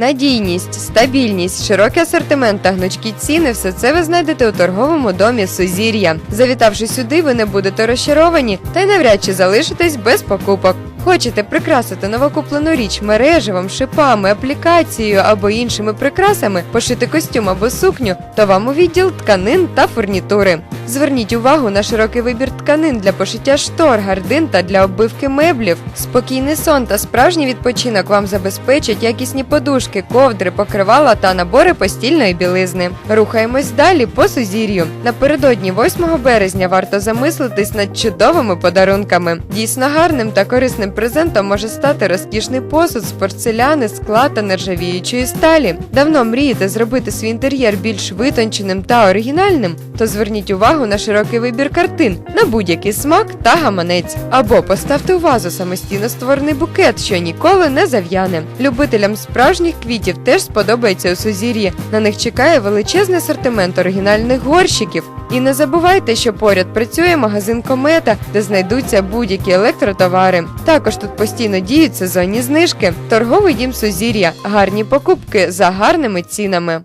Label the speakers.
Speaker 1: Надійність, стабільність, широкий асортимент та гнучкі ціни все це ви знайдете у торговому домі Сузір'я. Завітавши сюди, ви не будете розчаровані та й навряд чи залишитесь без покупок. Хочете прикрасити новокуплену річ мережевим, шипами, аплікацією або іншими прикрасами, пошити костюм або сукню, то вам у відділ тканин та фурнітури. Зверніть увагу на широкий вибір тканин для пошиття штор, гардин та для оббивки меблів. Спокійний сон та справжній відпочинок вам забезпечать якісні подушки, ковдри, покривала та набори постільної білизни. Рухаємось далі по сузір'ю. Напередодні 8 березня варто замислитись над чудовими подарунками. Дійсно гарним та корисним презентом може стати розкішний посуд з порцеляни, скла та нержавіючої сталі. Давно мрієте зробити свій інтер'єр більш витонченим та оригінальним? То зверніть увагу на широкий вибір картин на будь-який смак та гаманець. Або поставте у вазу самостійно створений букет, що ніколи не зав'яне. Любителям справжніх квітів теж сподобається у сузір'ї. На них чекає величезний асортимент оригінальних горщиків. І не забувайте, що поряд працює магазин Комета, де знайдуться будь-які електротовари. Також тут постійно діють сезонні знижки. Торговий дім Сузір'я, гарні покупки за гарними цінами.